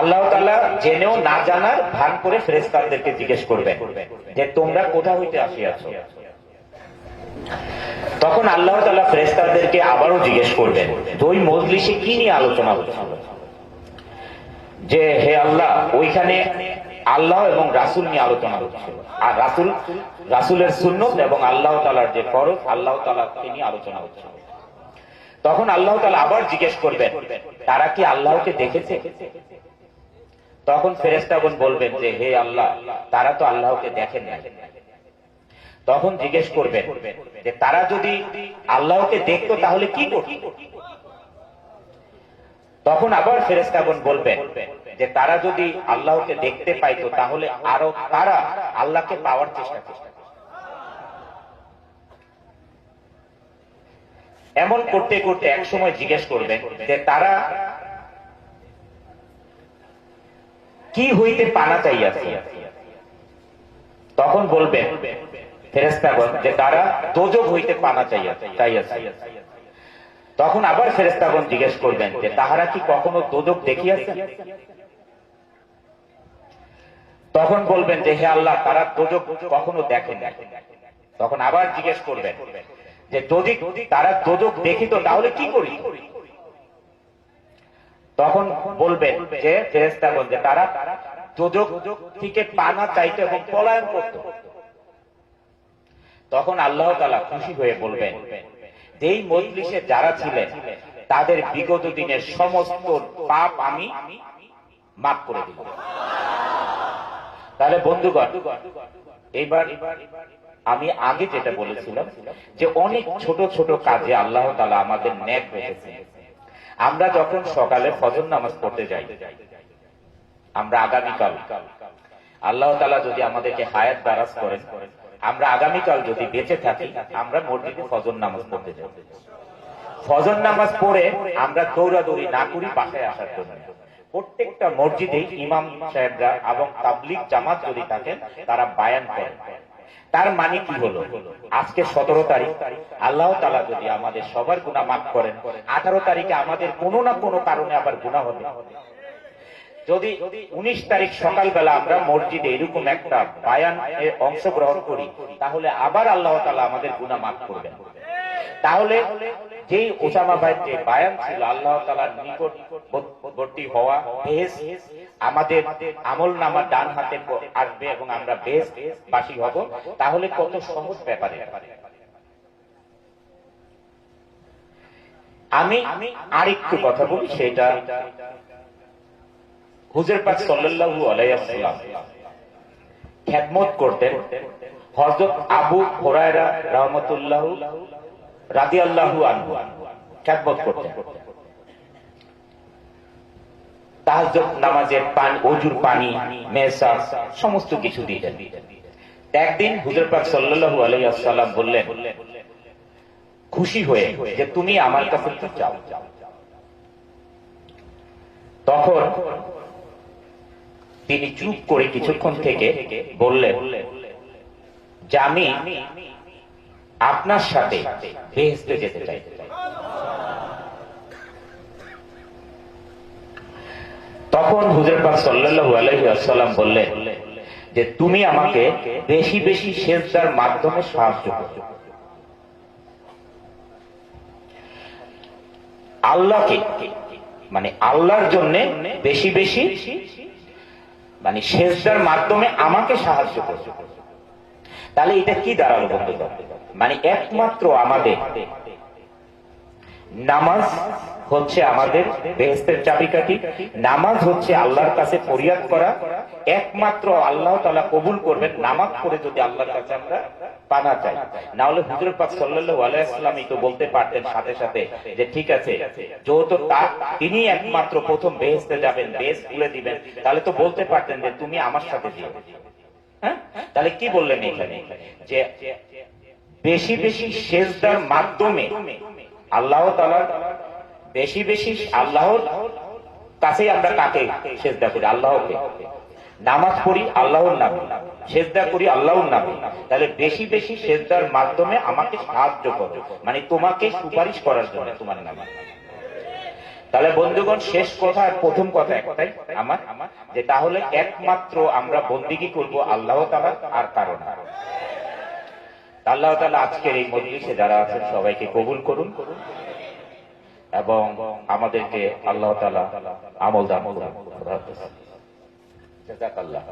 আল্লাহ তাআলা জেনেও না জানার ভান করে ফেরেস্তাদেরকে জিজ্ঞেস করবেন যে তোমরা কোথা হইতে আসিয়াছো। তখন আল্লাহ তাআলা ফেরেস্তাদেরকে আবারও জিজ্ঞেস করবেন ওই মজলিসে কি নিয়ে আলোচনা হচ্ছিল যে হে আল্লাহ, ওইখানে আল্লাহ এবং রাসুল নিয়ে আলোচনা হচ্ছিল আর রাসুল, রাসুলের সুন্নত এবং আল্লাহ তালার যে ফরজ, আল্লাহ তালাকে নিয়ে আলোচনা হচ্ছিল তখন আল্লাহ তালা আবার জিজ্ঞেস করবেন, তারা কি আল্লাহকে দেখেছে? তখন ফেরেস্তাগণ বলবেন যে, হে আল্লাহ, তারা তো আল্লাহকে দেখেন না তখন জিজ্ঞেস করবেন যে, তারা যদি আল্লাহকে দেখতো তাহলে কি করত? তখন আবার ফেরেস্তাগণ বলবেন যে, তারা যদি আল্লাহকে দেখতে পাইতো তাহলে আরও তারা আল্লাহকে পাওয়ার চেষ্টা করত। এমন করতে করতে এক সময় জিজ্ঞেস করবেন যে, তারা কি হইতে পানা চাইয়াছে তখন বলবেন ফেরেস্তাগণ যে তারা দোজক হইতে পানা চাইয়াছে তখন আবার ফেরেস্তাগণ জিজ্ঞেস করবেন, যে তাহারা কি কখনো দোজক দেখিয়াছে? তখন বলবেন যে হে আল্লাহ, তারা দোজক কখনো দেখেন। তখন আবার জিজ্ঞেস করবেন, যে যদি তারা দোজক দেখিত, তাহলে কি করি তখন বলবেন যে ফেরেস্তাগণ যে তারা দোজক থেকে পানা চাইতো এবং পলায়ন করত। তখন আল্লাহ তালা খুশি হয়ে বলবেন, যেই মজলিসে যারা ছিলেন, তাদের বিগত দিনের সমস্ত পাপ আমি মাফ করে দিব তাহলে বন্ধুগণ এইবার আমি আগে যেটা বলেছিলাম, যে অনেক ছোট ছোট কাজে আল্লাহ তালা আমাদের ন্যাক রেখেছে আমরা যখন সকালে ফজর নামাজ পড়তে যাই, আমরা আগামীকাল, আল্লাহ তালা যদি আমাদেরকে হায়াত দারাজ করেন, আমরা আগামীকাল যদি বেঁচে থাকি, আমরা মসজিদে ফজর নামাজ পড়তে যাই। ফজর নামাজ পড়ে আমরা দৌড়াদৌড়ি না করি বাসায় আসার জন্য। প্রত্যেকটা মসজিদে ইমাম সাহেবরা এবং তাবলিক জামাত যদি থাকেন, তারা বায়ান করেন। তার মানে কি হলো? আজকে সতেরো তারিখ। আল্লাহ তালা যদি আমাদের সবার গুণা মাফ করেন, আঠারো তারিখে আমাদের কোনো না কোনো কারণে আবার গুণা হবে। যদি উনিশ তারিখ সকালবেলা আমরা মসজিদে এরকম একটা বায়ান অংশগ্রহণ করি, তাহলে আবার আল্লাহ তালা আমাদের গুণা মাফ করবেন। তাহলে যেই ওসামা ভাইয়ের যে বায়ান ছিল, আল্লাহ তালার নিকটবর্তী হওয়া বেশ আমাদের আমল নামা ডান হাতে আসবে এবং আমরা বেশ বাসী হব। তাহলে কত সহজ ব্যাপারে আমি আরেকটু কথা বলি, সেটা হুজুর পাক সাল্লাল্লাহু আলাইহি খেদমত করতেন হযরত আবু হুরায়রা রাহমাতুল্লাহু আনহু খেদমত করতেন। নামাজের পানি মেসাজ, সমস্ত কিছু একদিন হুজুর পাক বললেন, খুশি হয়ে যে তুমি আমার কাছে তখন তিনি চুপ করে কিছুক্ষণ থেকে বললেন, যে আমি আপনার সাথে বেহেস্তে যেতে চাই। তখন হুজুর পাক সাল্লাল্লাহু আলাইহি ওয়াসাল্লাম বললেন যে, তুমি আমাকে বেশি বেশি সেজদার মাধ্যমে সাহায্য করো। আল্লাহকে মানে আল্লাহর জন্য বেশি বেশি মানে শেষদার মাধ্যমে আমাকে সাহায্য করছে তাহলে এটা কি দাঁড়াল বন্ধুগণ মানে একমাত্র আমাদের নামাজ হচ্ছে আমাদের বেহেস্তের চাবিকাঠি, নামাজ হচ্ছে আল্লাহর কাছে ফরিয়াদ করা, একমাত্র আল্লাহ তালা কবুল করবেন নামাজ পড়ে যদি আল্লাহর কাছে আমরা পানা চাই। না হলে হুজুর পাক সাল্লাল্লাহু আলাইহি তো বলতে পারতেন সাথে সাথে যে, ঠিক আছে, যেহেতু তার, তিনি একমাত্র প্রথম বেহেস্তে যাবেন বেহেস খুলে দিবেন, তাহলে তো বলতে পারতেন যে, তুমি আমার সাথে দিও তাহলে কি বললেন এখানে? যে বেশি বেশি সেজদার মাধ্যমে আল্লাহ বেশি বেশি আল্লাহর কাছেই আমরা কাকে সেজদা করি? আল্লাহকে। নামাজ পড়ি আল্লাহর নামে। সেজদা করি আল্লাহর নামে। তাহলে বেশি বেশি সেজদার মাধ্যমে আমাকে সাহায্য করো। মানে তোমাকে সুপারিশ করার জন্য তোমার নামে। তাহলে বন্ধুগণ, শেষ কথা, প্রথম কথা একটাই আমার, যে তাহলে একমাত্র আমরা বন্দিগি করব আল্লাহ তালা আর কারণ আল্লাহ তালা আজকের এই মজলিসে যারা আছেন সবাইকে কবুল করুন এবং আমাদেরকে আল্লাহ তালা আমল দান করুন। জাযাকাল্লাহ।